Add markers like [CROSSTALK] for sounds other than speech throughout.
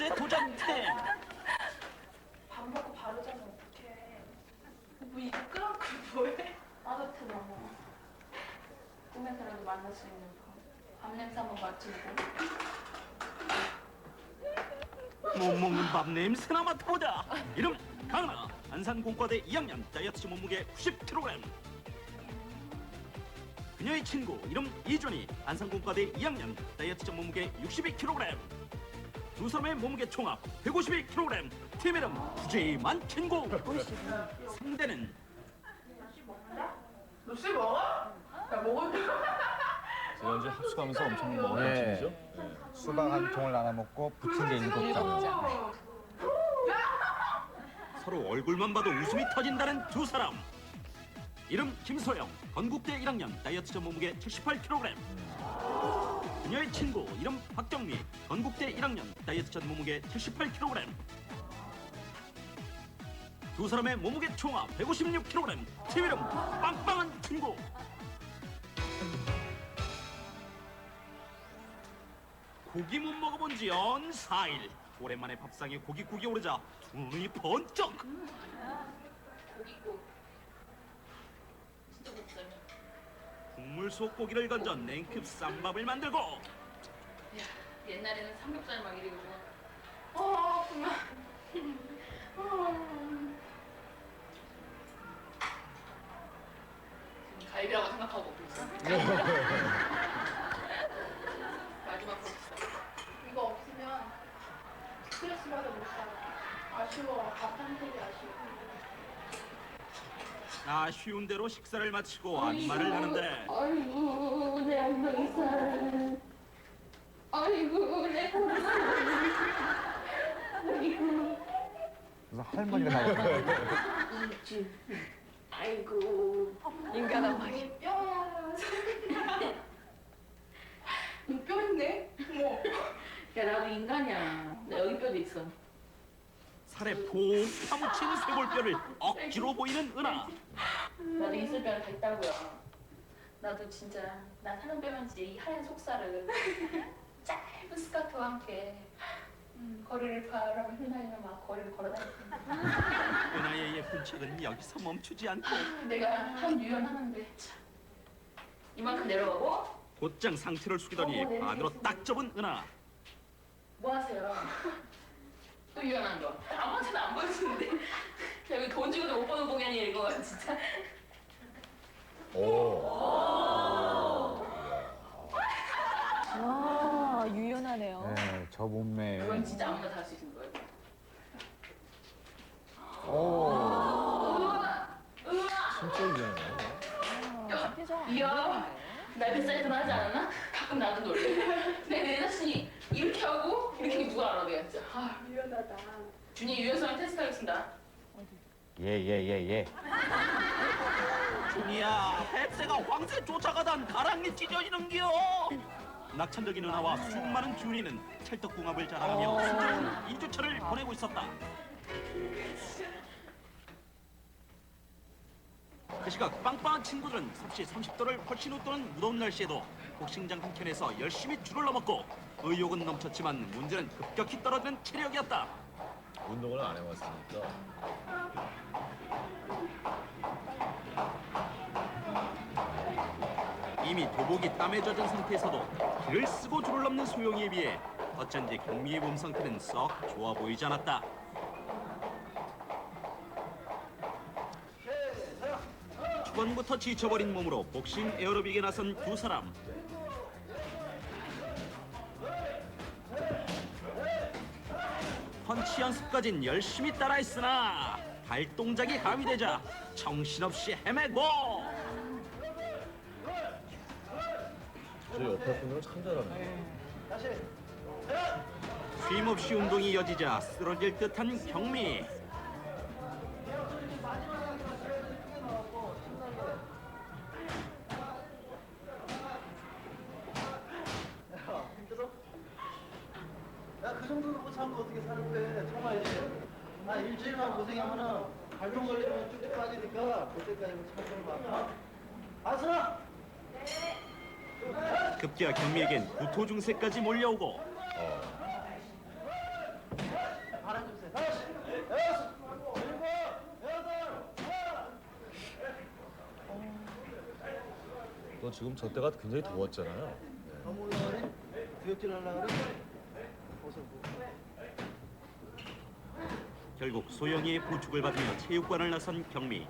번째 도전팀 밥 먹고 바로 자면 어떡해. 뭐 이거 끄라고 뭐해? 따뜻해 너무. 꿈에서라도 만날 수 있는 거. 밤 냄새 한번 맡으고. 못 먹는 밥 냄새나 맡아보자 이름 강은아 안산공과대 2학년 다이어트 몸무게 90kg 그녀의 친구 이름 이준이 안산공과대 2학년 다이어트 몸무게 62kg 두 사람의 몸무게 총합 151kg 팀 이름 푸짐한 친구 상대는 너씨 먹어? 야 먹을 지난주 합숙하면서 엄청 먹었던 네. 친구죠? 수박 한 통을 나눠 먹고 부친 게 일곱 장. 서로 얼굴만 봐도 웃음이 터진다는 두 사람 이름 김소영 건국대 1학년 다이어트 전 몸무게 78kg 그녀의 친구 이름 박경미 건국대 1학년 다이어트 전 몸무게 78kg 두 사람의 몸무게 총합 156kg 팀 이름 빵빵한 친구. 고기 못 먹어본 지 연 4일. 오랜만에 밥상에 고기국이 오르자 두 눈이 번쩍. 고기국. 진짜 못 살면. 국물 속 고기를 건져 냉큼 쌈밥을 만들고 야 옛날에는 삼겹살 막 이러고. 어 그만. [LAUGHS] 어. 지금 갈비라고 생각하고 먹고 있어. [LAUGHS] 마지막 거 이거 없으면 스트레스 받아 못 살아. 아쉬워. 밥한 테리 아쉬워. 아쉬운 대로 식사를 마치고 안마를 하는데 아이고 내 엉덩이살. 아이고 내 고리살. 아이고 그래서 할머니가 이지. 아이고 인간아 막. 뼈야. 뼈 있네. 뭐. 야 나도 인간이야. 나 여기 뼈도 있어. 살에 푹 파묻힌 쇄골뼈를 억지로 보이는 은하 나도 다 있다고요. 나도 진짜 나 사는 뼈면지 이 하얀 속살을 [LAUGHS] 짧은 스카트와 함께 음, 거리를 바라보며 휘날리며 막 거리를 걸어다녔습니다. 은하의 예쁜 척은 여기서 멈추지 않고 내가 한 유연 하는데 참 이만큼 내려가고 곧장 상체를 숙이더니 반으로 딱 접은 은하 뭐 하세요? 또 유연한 거 아무한테도 안 보여주는데 [LAUGHS] 야 이거 돈 주고도 못 보는 공연이야 이거 진짜 와 유연하네요. 네, 저 몸매. 이건 진짜 아무나 다 할 수 있는 거예요. 진짜 유연해. 아, 표정 안 이야 나 뱃살이 하지 않았나? 가끔 나도 놀래 근데 내 자신이 이렇게 하고 이렇게 누가 알아 내가 진짜. 아, 유연하다. 준이 유연성 테스트 하겠습니다. 예예 예 예. 준이야 햇새가 황새 쫓아가던 가랑이 찢어지는겨. 낙천적인 은하와 수많은 준이는 찰떡궁합을 자랑하며 순조로운 2주차를 보내고 있었다. 그 시각 빵빵한 친구들은 섭씨 30도를 훨씬 웃도는 무더운 날씨에도 복싱장 한 켠에서 열심히 줄을 넘었고 의욕은 넘쳤지만 문제는 급격히 떨어지는 체력이었다 운동을 안 해봤으니까. 이미 도복이 땀에 젖은 상태에서도 길을 쓰고 줄을 넘는 소영이에 비해 어쩐지 경미의 몸 상태는 썩 좋아 보이지 않았다. 초반부터 지쳐버린 몸으로 복싱 에어로빅에 나선 두 사람. 펀치 연습까진 열심히 따라했으나 발 동작이 하위되자 정신없이 헤매고 저 옆에 분들은 참 잘하네. 쉼없이 운동이 이어지자 쓰러질 듯한 경미 청소놓고 어떻게 사는 거야? 참아 이제. 아 일주일만 고생하면은 발병 걸리면 쭉쭉 빠지니까 그때까지는 뭐 참좀 봐. 아서. 급기야 경미에겐 구토 중세까지 몰려오고. 어. 바람 좀 세. 넌 지금 저 때가 굉장히 더웠잖아요. 너무 올라가네? 구역질 하려고 그래? 결국 소영이의 부축을 받으며 체육관을 나선 경미.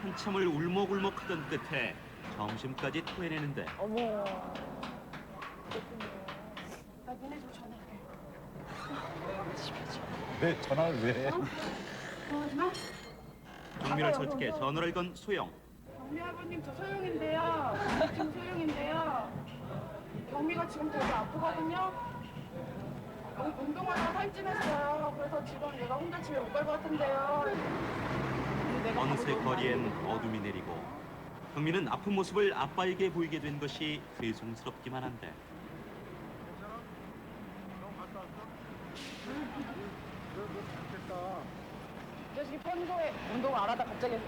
한참을 울먹울먹하던 끝에 점심까지 토해내는데 어머. 나 니네 좀 전화해. 왜 전화를 왜 해? 하지 마. 경미를 설득해 전화를 건 소영. 경미 아버님 저 소영인데요. 지금 소영인데요. 경미가 지금 되게 아프거든요. 여기 운동하다가 살찐했어요. 그래서 지금 내가 혼자 집에 못 갈 것 같은데요. 어느새 거리엔 어둠이 내리고 경미는 아픈 모습을 아빠에게 보이게 된 것이 죄송스럽기만 한데 이 자식이 평소에 운동을 안 하다 갑자기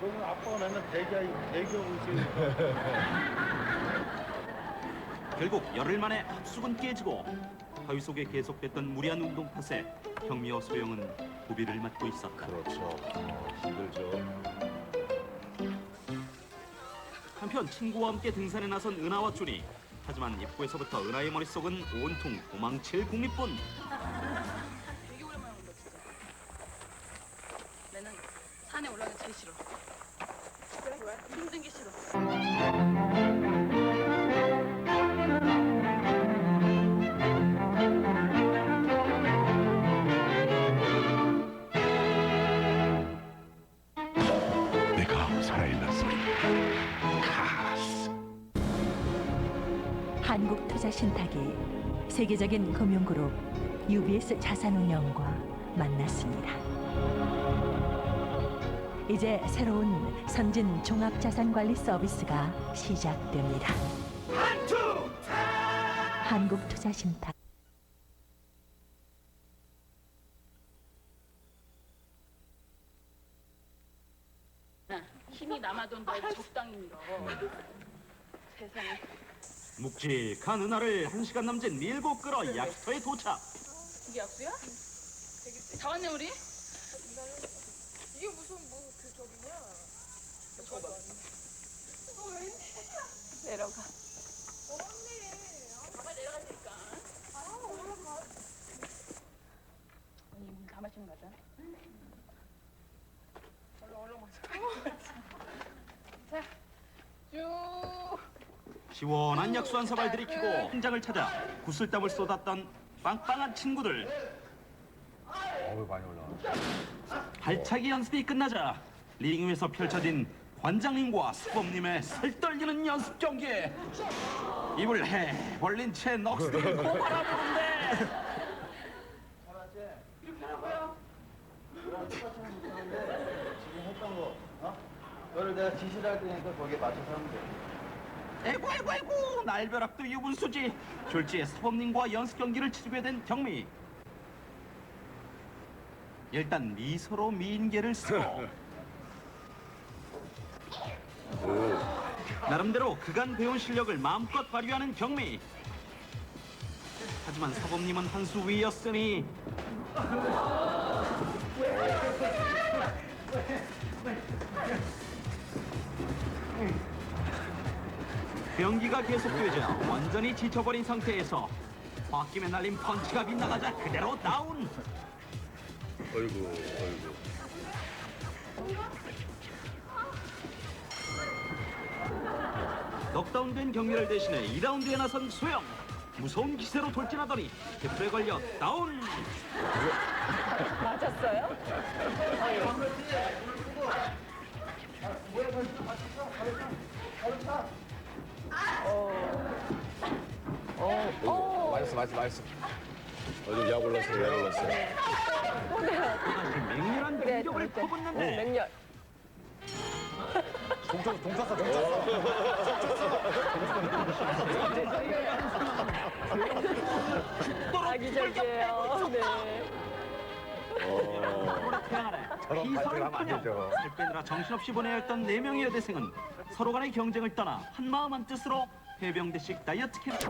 그러면 아빠가 맨날 대기하, 대기하고 있으니까. [LAUGHS] 결국 열흘 만에 합숙은 깨지고 바위 속에 계속됐던 무리한 운동 탓에 경미와 소영은 고비를 맞고 있었다. 그렇죠. 어, 힘들죠. 한편 친구와 함께 등산에 나선 은하와 준이 하지만 입구에서부터 은하의 머릿속은 온통 도망칠 국립뿐 되게 오랜만에 온다 진짜. 나는 산에 올라가기 제일 싫어. 그래? 왜? 힘든 게 싫어. 한국투자신탁이 세계적인 금융그룹 UBS 자산운용과 만났습니다. 이제 새로운 선진 종합자산관리 서비스가 시작됩니다. 한국투자신탁 힘이 남아도 너 적당히 밀어. 세상에. 묵직한 은하를 한 시간 남짓 밀고 끌어 약터에 도착 이게 약수야? 되게 다 왔네 우리? 이게 무슨 뭐그 저기냐? 내려가. 가만 내려가니까. 아니 다 마시는 거죠? 쭉. 시원한 약수 한 사발 들이키고 현장을 찾아 구슬땀을 쏟았던 빵빵한 친구들 어우 많이 올라가. 발차기 연습이 끝나자 링 위에서 펼쳐진 관장님과 수범님의 살떨리는 연습 경기 입을 해 벌린 채 넋을 고발하는데 잘하지? 이렇게 하라고요? 너랑 똑같이 하면 못하는데 지금 했던 거, 어? 너를 내가 지시를 할 테니까 거기에 맞춰서 하면 돼. 에고 에고 에고 날벼락도 유분수지. 졸지에 사범님과 연습 경기를 치르게 된 경미. 일단 미소로 미인계를 쓰고 나름대로 그간 배운 실력을 마음껏 발휘하는 경미. 하지만 사범님은 한 수 위였으니 경기가 계속되자 완전히 지쳐버린 상태에서 홧김에 날린 펀치가 빗나가자 그대로 다운 어이구, 어이구. 넉다운된 경기를 대신해 2라운드에 나선 소영 무서운 기세로 돌진하더니 깃불에 걸려 다운 맞았어요? 맛있어 맛있어. 어디 약 올랐어요, 약 올랐어요. 또다시 맹렬한 그래, 공격을 그럴 때. 퍼붓는데 맹렬. 동쳤어 동쳤어 동쳤어. 아기적이에요. 네. 저런 발표를 하면 안 되죠. 살 빼느라 정신없이 보내야 했던 네 명의 여대생은 서로 간의 경쟁을 떠나 한 마음 한 뜻으로 해병대식 다이어트 캠프